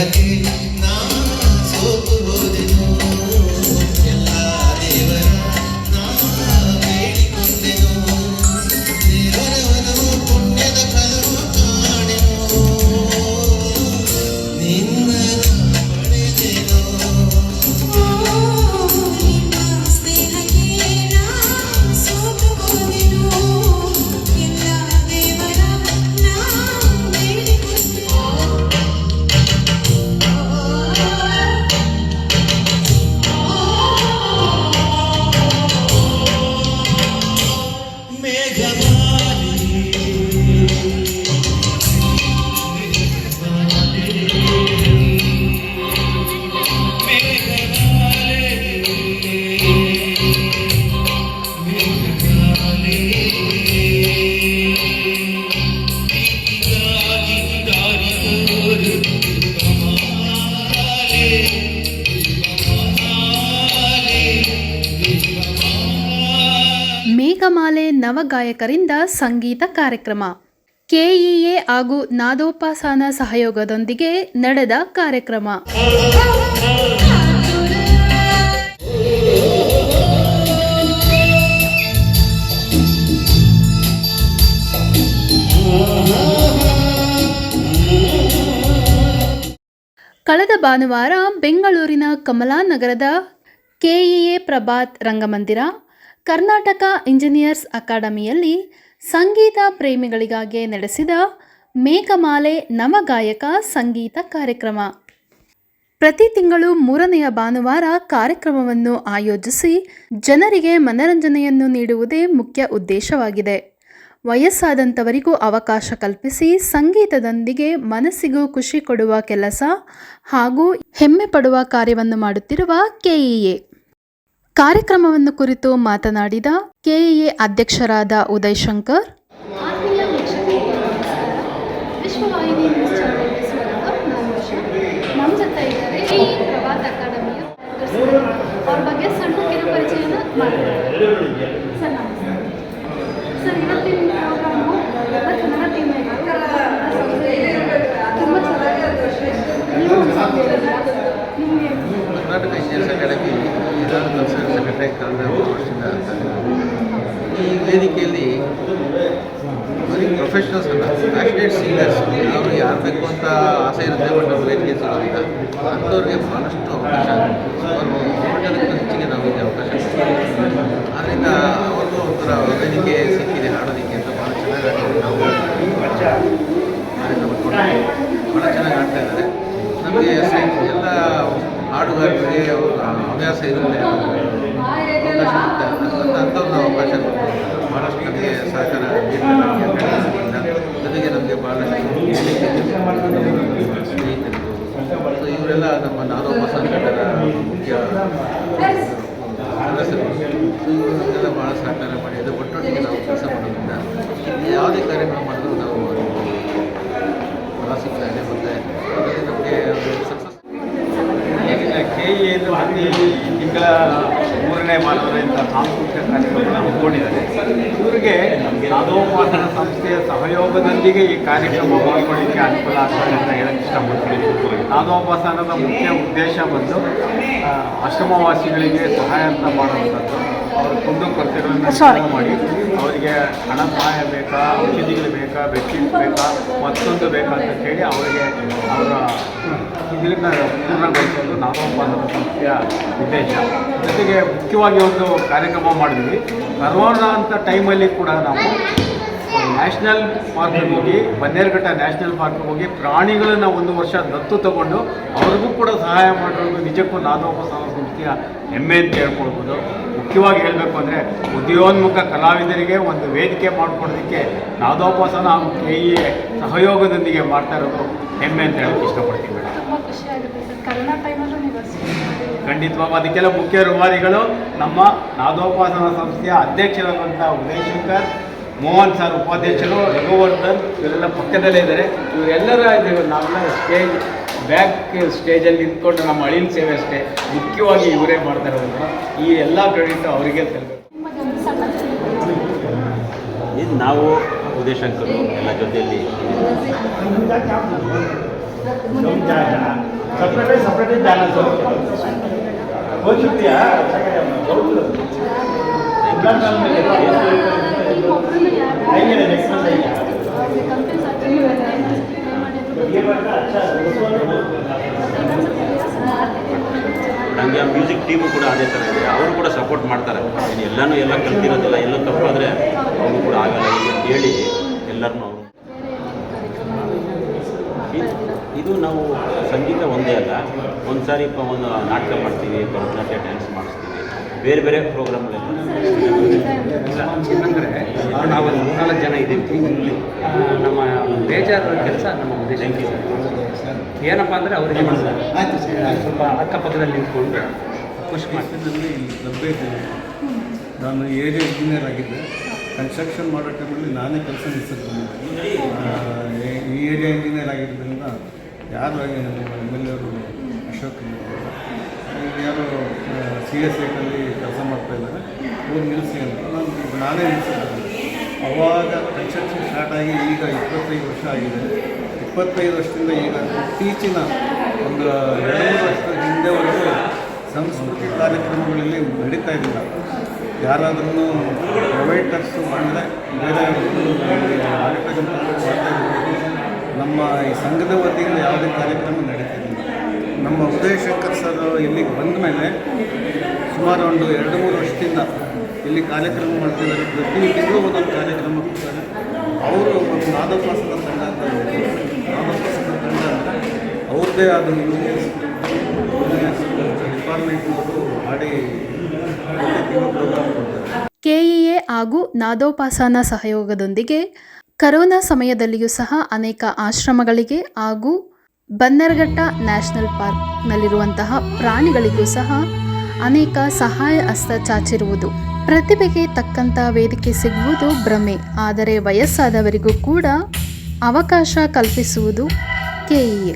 terra que não. ಮೇಘಮಾಲೆ ನವಗಾಯಕರಿಂದ ಸಂಗೀತ ಕಾರ್ಯಕ್ರಮ. KEA ಹಾಗೂ ನಾದೋಪಾಸನ ಸಹಯೋಗದೊಂದಿಗೆ ನಡೆದ ಕಾರ್ಯಕ್ರಮ. ಕಳೆದ ಭಾನುವಾರ ಬೆಂಗಳೂರಿನ ಕಮಲಾನಗರದ ಕೆಇಎ ಪ್ರಭಾತ್ ರಂಗಮಂದಿರ ಕರ್ನಾಟಕ ಇಂಜಿನಿಯರ್ಸ್ ಅಕಾಡೆಮಿಯಲ್ಲಿ ಸಂಗೀತ ಪ್ರೇಮಿಗಳಿಗಾಗಿ ನಡೆಸಿದ ಮೇಘಮಾಲೆ ನವಗಾಯಕ ಸಂಗೀತ ಕಾರ್ಯಕ್ರಮ. ಪ್ರತಿ ತಿಂಗಳು ಮೂರನೆಯ ಭಾನುವಾರ ಕಾರ್ಯಕ್ರಮವನ್ನು ಆಯೋಜಿಸಿ ಜನರಿಗೆ ಮನರಂಜನೆಯನ್ನು ನೀಡುವುದೇ ಮುಖ್ಯ ಉದ್ದೇಶವಾಗಿದೆ. ವಯಸ್ಸಾದಂಥವರಿಗೂ ಅವಕಾಶ ಕಲ್ಪಿಸಿ ಸಂಗೀತದೊಂದಿಗೆ ಮನಸ್ಸಿಗೂ ಖುಷಿ ಕೊಡುವ ಕೆಲಸ ಹಾಗೂ ಹೆಮ್ಮೆ ಪಡುವ ಕಾರ್ಯವನ್ನು ಮಾಡುತ್ತಿರುವ ಕೆಇಎ ಕಾರ್ಯಕ್ರಮವನ್ನು ಕುರಿತು ಮಾತನಾಡಿದ ಕೆಎಎ ಅಧ್ಯಕ್ಷರಾದ ಉದಯ್ ಶಂಕರ್ ನಮ್ಮ ಅಕಾಡೆಮಿಯ ಅವ್ರ ಬಗ್ಗೆ ಸಣ್ಣ ಕಿರುಪರಿಚಯನ ಮಾಡ್ತಾರೆ ಸರ್ ನಮಸ್ತೆ ಸರ್ ಇವತ್ತಿನ ಪ್ರೋಗ್ರಾಮು ಕನ್ನಡ ಟೀಮ್ ತುಂಬ ಚೆನ್ನಾಗಿ ನೀವು ನಿಮಗೆ ಕರ್ನಾಟಕ ಇಂಜಿನಿಯರ್ಸ್ ಇದನ್ನು ಕಲ್ಚರಲ್ ಸೆಕ್ರೆಟರಿ ಕಳೆದ ಮೂರು ವರ್ಷದಿಂದ ಈ ವೇದಿಕೆಯಲ್ಲಿ ಬರೀ ಪ್ರೊಫೆಷನಲ್ಸ್ ಅಲ್ಲ ಪ್ಯಾಷನೇಟ್ ಸಿಂಗರ್ಸ್ ಅವರು ಯಾರು ಬೇಕು ಅಂತ ಆಸೆ ಇರುತ್ತೆ ಬಟ್ ಅವ್ರು ವೇದಿಕೆ ಸಿಗೋದಿಲ್ಲ ಅಂಥವ್ರಿಗೆ ಭಾಳಷ್ಟು ಅವಕಾಶ. ಅವರು ಹೋಟೆಲ್ಗಿಂತ ಹೆಚ್ಚಿಗೆ ನಾವು ಇಲ್ಲಿ ಅವಕಾಶ ಆದ್ದರಿಂದ ಅವ್ರಿಗೂ ಒಂಥರ ವೇದಿಕೆ ಸಿಕ್ಕಿದೆ ಹಾಡೋದಕ್ಕೆ ಅಂತ ಭಾಳ ಚೆನ್ನಾಗಿ ಆಡ್ತಾರೆ ನಾವು ಕಾರ್ಯಕ್ರಮ ಕೊಟ್ಟಿದ್ದೀವಿ. ಭಾಳ ಚೆನ್ನಾಗಿ ಆಡ್ತಾ ಇದ್ದಾರೆ ನಮಗೆ ಸೈ- ಎಲ್ಲ ಹಾಡುಗಾರರಿಗೆ ಅವ್ರ ಹವ್ಯಾಸ ಇರುತ್ತೆ ಅವಕಾಶ ಇರುತ್ತೆ ಅಂತ ಅಂಥವ್ರು ನಾವು ಅವಕಾಶ ಕೊಡ್ತೀವಿ ಭಾಳಷ್ಟು ನಮಗೆ ಸಹಕಾರ ಜೊತೆಗೆ ನಮಗೆ ಬಹಳಷ್ಟು ಇವರೆಲ್ಲ ನಮ್ಮ ನಾದೋಪಾಸ ಸಂಘಟನ ಮುಖ್ಯ ಸದಸ್ಯರು. ನಮಗೆಲ್ಲ ಭಾಳ ಸಹಕಾರ ಮಾಡಿ, ಅದು ಒಟ್ಟೊಟ್ಟಿಗೆ ನಾವು ಕೆಲಸ ಮಾಡೋದ್ರಿಂದ ಯಾವುದೇ ಕಾರ್ಯಕ್ರಮ ಮಾಡಿದ್ರು ನಾವು ಫಲ ಇದೆ ಮತ್ತು ಅದರಲ್ಲಿ ನಮಗೆ ಸಕ್ಸಸ್ ಕೆ ಪ್ರತಿ ತಿಂಗಳ ಮೂರನೇ ಸಾಂಸ್ಕೃತಿಕ ಸಾಂಸ್ಕೃತಿಕ ಕಾರ್ಯಕ್ರಮ ಹಮ್ಮಿಕೊಂಡಿದ್ದಾರೆ. ಇವರಿಗೆ ಸಾಧೋಪಾಸನ ಸಂಸ್ಥೆಯ ಸಹಯೋಗದೊಂದಿಗೆ ಈ ಕಾರ್ಯಕ್ರಮ ಹಮ್ಮಿಕೊಳ್ಳಿಕ್ಕೆ ಅನುಕೂಲ ಆಗ್ತದೆ ಅಂತ ಹೇಳಕ್ಕೆ ಇಷ್ಟಪಡ್ತೀನಿ. ಸಾಧೋಪಾಸನದ ಮುಖ್ಯ ಉದ್ದೇಶ ಬಂದು ಆಶ್ರಮವಾಸಿಗಳಿಗೆ ಸಹಾಯ ಅಂತ ಮಾಡುವಂಥದ್ದು. ಅವರ ಕುಂದು ಕೊರತೆಗಳನ್ನು ಮಾಡಿ ಅವರಿಗೆ ಹಣ ಸಹಾಯ ಬೇಕಾ ಔಷಧಿಗಳು ಬೇಕಾ ಬೆಡ್ಶೀಟ್ ಬೇಕಾ ಮತ್ತೊಂದು ಬೇಕಾ ಅಂತ ಹೇಳಿ ಅವರಿಗೆ ಅವರ ಇದರಿಂದ ಪೂರ್ಣಗೊಳಿಸೋದು ನಾಮೋಪಾಸನ ಸಂಸ್ಥೆಯ ಉದ್ದೇಶ ಜೊತೆಗೆ ಮುಖ್ಯವಾಗಿ ಒಂದು ಕಾರ್ಯಕ್ರಮ ಮಾಡಿದ್ವಿ. ಕರೋನಾ ಅಂತ ಟೈಮಲ್ಲಿ ಕೂಡ ನಾವು ನ್ಯಾಷನಲ್ ಪಾರ್ಕ್ಗೆ ಹೋಗಿ ಬನ್ನೇರುಘಟ್ಟ ನ್ಯಾಷನಲ್ ಪಾರ್ಕ್ಗೆ ಹೋಗಿ ಪ್ರಾಣಿಗಳನ್ನು ಒಂದು ವರ್ಷ ದತ್ತು ತಗೊಂಡು ಅವ್ರಿಗೂ ಕೂಡ ಸಹಾಯ ಮಾಡಿರೋದು ನಿಜಕ್ಕೂ ನಾದೋಪ ಸಂಸ್ಥೆಯ ಹೆಮ್ಮೆ ಅಂತ ಹೇಳ್ಕೊಳ್ಬೋದು. ಮುಖ್ಯವಾಗಿ ಹೇಳಬೇಕು ಅಂದರೆ ಉದ್ಯೋನ್ಮುಖ ಕಲಾವಿದರಿಗೆ ಒಂದು ವೇದಿಕೆ ಮಾಡಿಕೊಡೋದಕ್ಕೆ ನಾದೋಪಾಸನ ಹಾಗೂ ಕೆ ಇ ಸಹಯೋಗದೊಂದಿಗೆ ಮಾಡ್ತಾ ಇರೋದು ಹೆಮ್ಮೆ ಅಂತ ಹೇಳಕ್ಕೆ ಇಷ್ಟಪಡ್ತೀವಿ ಮೇಡಮ್. ಖಂಡಿತವಾಗ ಅದಕ್ಕೆಲ್ಲ ಮುಖ್ಯ ರೂವಾರಿಗಳು ನಮ್ಮ ನಾದೋಪಾಸನ ಸಂಸ್ಥೆಯ ಅಧ್ಯಕ್ಷರಾದಂಥ ಉದಯ್ ಶಂಕರ್ ಮೋಹನ್ ಸರ್ ಉಪಾಧ್ಯಕ್ಷರು ರಘುವರ್ಧನ್ ಇವರೆಲ್ಲ ಪಕ್ಕದಲ್ಲೇ ಇದ್ದಾರೆ. ಇವರೆಲ್ಲರ ಇದು ನಾವೆಲ್ಲ ಸ್ಟೇಜ್ ಬ್ಯಾಕ್ ಸ್ಟೇಜಲ್ಲಿ ನಿಂತ್ಕೊಂಡು ನಮ್ಮ ಅಳಿಲ್ ಸೇವೆ ಅಷ್ಟೇ. ಮುಖ್ಯವಾಗಿ ಇವರೇ ಮಾಡ್ತಾ ಇರೋದ್ರಿಂದ ಈ ಎಲ್ಲ ಕ್ರೆಡಿಟ್ ಅವರಿಗೆ ಸಲ್ಲಬೇಕು ಇದು ನಾವು ಉದಯಶಂಕರು ಎಲ್ಲ ಜೊತೆಯಲ್ಲಿ ಸಪ್ರೇಟ್ ಸಪ್ರೇಟ್ ಚಾನಲ್ಸ್ ಹೋಗಿರ್ತೀಯಾ ನನಗೆ ಮ್ಯೂಸಿಕ್ ಟೀಮು ಕೂಡ ಅದೇ ಥರ ಇದೆ. ಅವರು ಕೂಡ ಸಪೋರ್ಟ್ ಮಾಡ್ತಾರೆ. ಇನ್ನು ಎಲ್ಲನೂ ಎಲ್ಲ ಕಲ್ತಿರೋದಿಲ್ಲ, ಎಲ್ಲ ತಪ್ಪಾದರೆ ಅವರು ಕೂಡ ಆಗಲ್ಲ ಅಂತ ಹೇಳಿ ಎಲ್ಲರನ್ನೂ ಇದು ನಾವು ಸಂಗೀತ ಒಂದೇ ಅಲ್ಲ. ಒಂದು ಸಾರಿ ಒಂದು ನಾಟಕ ಮಾಡ್ತೀವಿ, ಭರತನಾಟ್ಯ ಡ್ಯಾನ್ಸ್ ಮಾಡಿಸ್ತೀವಿ ಬೇರೆ ಬೇರೆ ಪ್ರೋಗ್ರಾಮ್ಗಳೆಲ್ಲ ಏನಂದರೆ ನಾವೊಂದು ಮೂರ್ನಾಲ್ಕು ಜನ ಇದ್ದೀವಿ. ಇಲ್ಲಿ ನಮ್ಮ ಬೇಜಾರು ಕೆಲಸ ನಮ್ಮ ಉದ್ದೇಶ. ಏನಪ್ಪ ಅಂದರೆ ಅವರಿಗೆ ಸ್ವಲ್ಪ ಅಕ್ಕಪಕ್ಕದಲ್ಲಿ ನಿಂತ್ಕೊಂಡು ಖುಷಿ ಮಾಡ್ತಿದ್ದಲ್ಲಿ ಇಲ್ಲಿ ಲಭ್ಯ ಇದ್ದೇನೆ ನಾನು ಏರಿಯಾ ಇಂಜಿನಿಯರ್ ಆಗಿದ್ದೆ. ಕನ್ಸ್ಟ್ರಕ್ಷನ್ ಮಾಡೋ ಟೈಮಲ್ಲಿ ನಾನೇ ಕೆಲಸ ನಿಲ್ಲಿಸಿದ್ದೀನಿ ಈ ಏರಿಯಾ ಇಂಜಿನಿಯರ್ ಆಗಿದ್ದರಿಂದ ಯಾರು ಆಗಿ ನಮ್ಮ ಎಂ ಎಲ್ ಎ ಅವರು ಅಶೋಕ್ ಈಗ ಯಾರು ಸಿ ಎಸ್ ಐಟಲ್ಲಿ ಅವ್ರು ನಿಲ್ಲಿಸಿ ಅಂತ. ನಾನು ನಾನೇ ನಿಲ್ಲಿಸಿದ್ದೆ ಅವಾಗ ಕನ್ಸ್ಟ್ರಕ್ಷನ್ ಸ್ಟಾರ್ಟ್ ಆಗಿ ಈಗ ಇಪ್ಪತ್ತೈದು ವರ್ಷ ಆಗಿದೆ. ಇಪ್ಪತ್ತೈದು ವರ್ಷದಿಂದ ಈಗ ಇತ್ತೀಚಿನ ಒಂದು ಎರಡು ಮೂರು ವರ್ಷದ ಹಿಂದೆವರೆಗೂ ಸಂಸ್ಕೃತಿ ಕಾರ್ಯಕ್ರಮಗಳಲ್ಲಿ ನಡೀತಾ ಇರಲಿಲ್ಲ ಯಾರಾದ್ರೂ ಪ್ರೈವೇಟರ್ಸು ಬಂದರೆ ಬೇರೆ ಆಡಿಟೋರಿಯಂ ಮಾಡ್ತಾ ನಮ್ಮ ಈ ಸಂಘದ ವತಿಯಿಂದ ಯಾವುದೇ ಕಾರ್ಯಕ್ರಮ ನಡೀತಿರಲಿಲ್ಲ. ನಮ್ಮ ಉದಯ ಶಂಕರ್ ಸರ್ ಇಲ್ಲಿಗೆ ಬಂದ ಮೇಲೆ ಸುಮಾರು ಒಂದು ಎರಡು ಮೂರು ವರ್ಷದಿಂದ ಇಲ್ಲಿ ಕಾರ್ಯಕ್ರಮ ಮಾಡ್ತಿದ್ದಾರೆ. ಪ್ರತಿ ತಿಂಗಳು ಒಂದೊಂದು ಕಾರ್ಯಕ್ರಮ ಕೊಡ್ತಾರೆ. ಅವರು ಒಂದು ನಾದಪ್ರಾಸದ ತಂಡ ಅಂತ. ನಾದೋಪಾಸನ ತಂಡ ಅವ್ರದ್ದೇ ಆದ ಡಿಪಾರ್ಟ್ಮೆಂಟ್ನವರು ಮಾಡಿ ಪ್ರತಿ ತಿಂಗಳು ಪ್ರೋಗ್ರಾಮ್ ಕೊಡ್ತಾರೆ. ಕೆಇಎ ಹಾಗೂ ನಾದೋಪಾಸನ ಸಹಯೋಗದೊಂದಿಗೆ ಕರೋನಾ ಸಮಯದಲ್ಲಿಯೂ ಸಹ ಅನೇಕ ಆಶ್ರಮಗಳಿಗೆ ಹಾಗೂ ಬನ್ನರ್ಘಟ್ಟ ನ್ಯಾಷನಲ್ ಪಾರ್ಕ್ನಲ್ಲಿರುವಂತಹ ಪ್ರಾಣಿಗಳಿಗೂ ಸಹ ಅನೇಕ ಸಹಾಯ ಹಸ್ತ ಚಾಚಿರುವುದು. ಪ್ರತಿಭೆಗೆ ತಕ್ಕಂಥ ವೇದಿಕೆ ಸಿಗುವುದು ಭ್ರಮೆ. ಆದರೆ ವಯಸ್ಸಾದವರಿಗೂ ಕೂಡ ಅವಕಾಶ ಕಲ್ಪಿಸುವುದು ಕೆಇಎ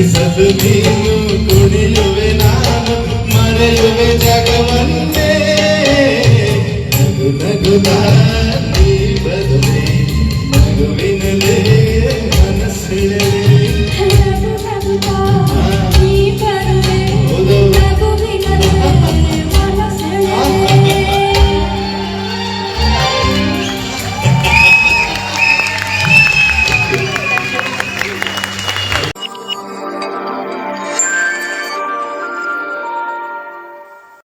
ಕುಣಿಸಲು ನೀನು ಕುಣಿಯುವೆ ನಾನು ಮರೆಯುವೆ ಜಗವನ್ನೇ ನಗು ನಗು